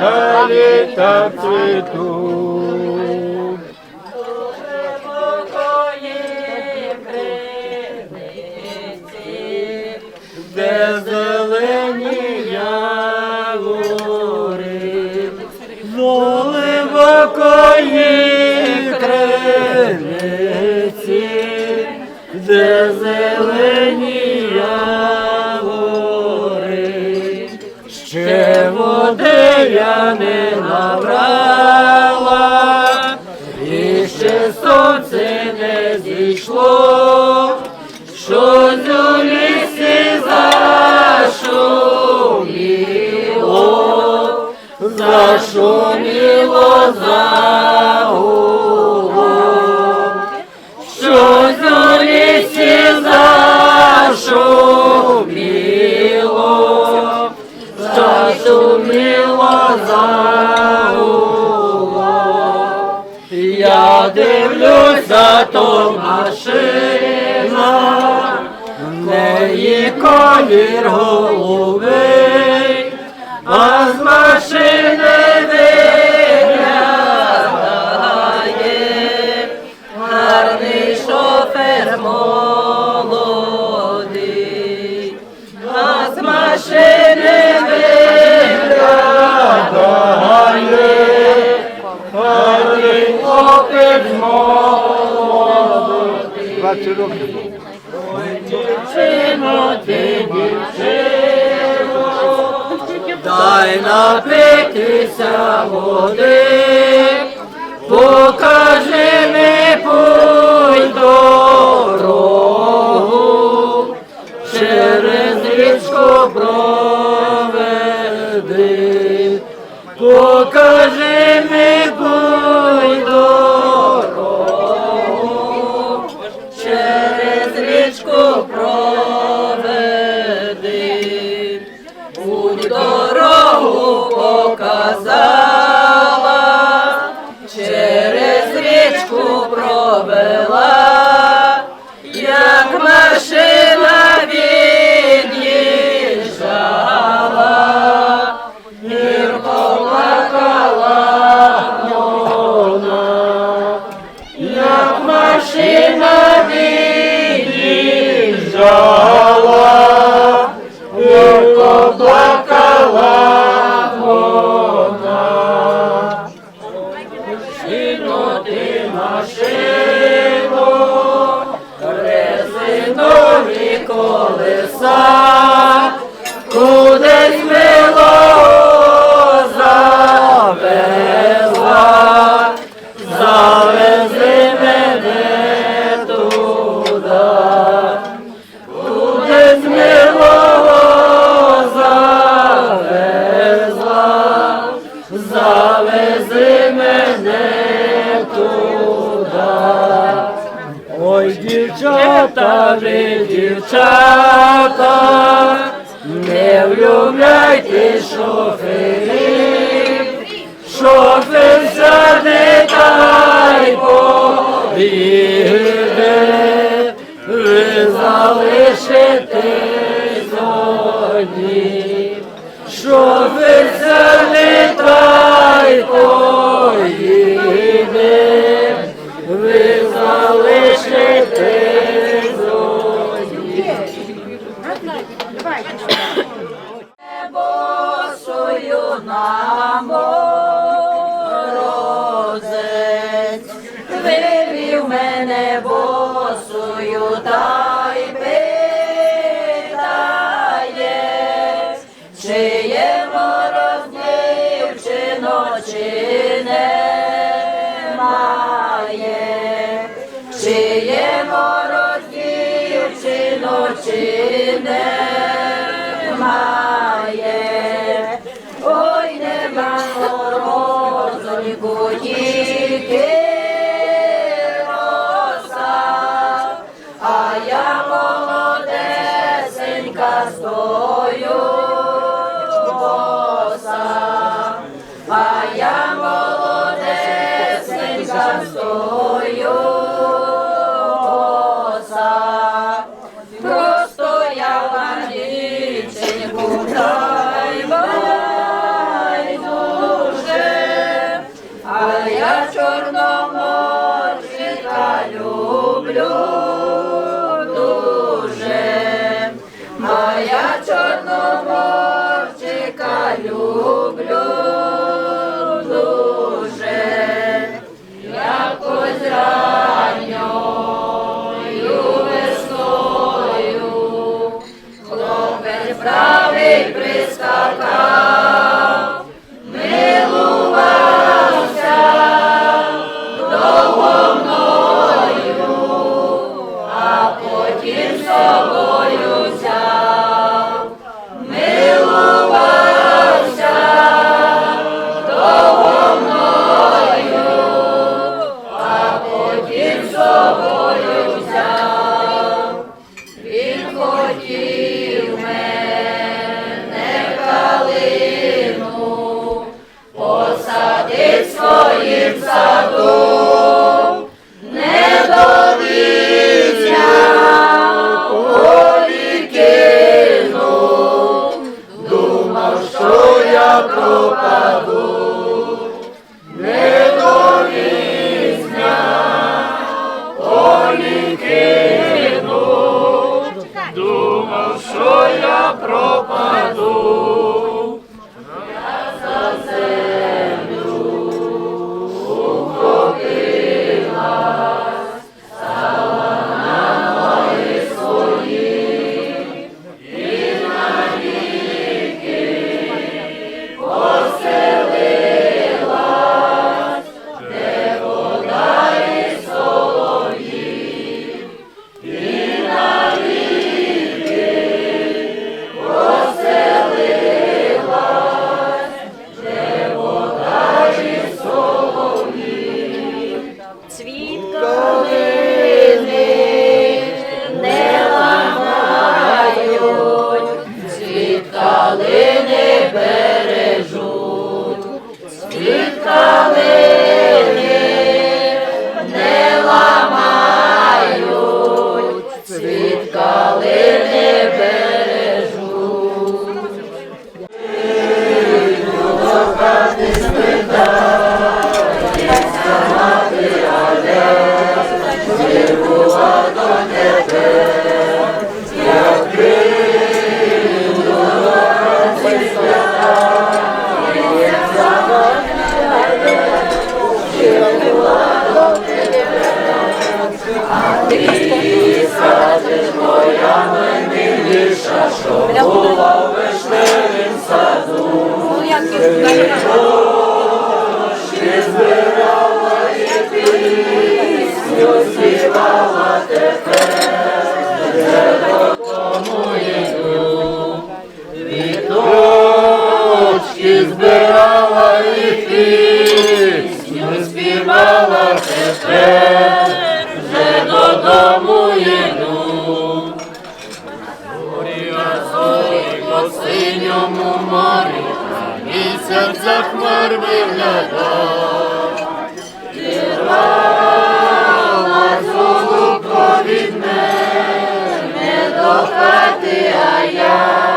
далі так цвітуть. Де зелені явори, глибокої криниці, де зелені води я не набрала, і ще сонце не зійшло, що у лісі зашуміло, зашуміло загуло, Я дивлюся, то машина, в неї колір голубий, а з машини виглядає гарний шофер молодий, а з машини 15 років. Дівчино, ти дівчино, дай напитися води, покажи ми путь дорогу, через річку проведи, покажи. Путь дорогу показала, дівчата, ви дівчата, не влюбляйте шоферів, шофер сяде дай й поїде, ви залишитесь чи є мороз дівчино, чи немає, чи є мороз дівчино, чи немає, чорно. душа, що була в вишневім саду, Ночі збирала і пісню співала тепер. Буря зорі по синьому морі, місяць за хмар виглядав. Дірвала золу повідне, не до хати, а я.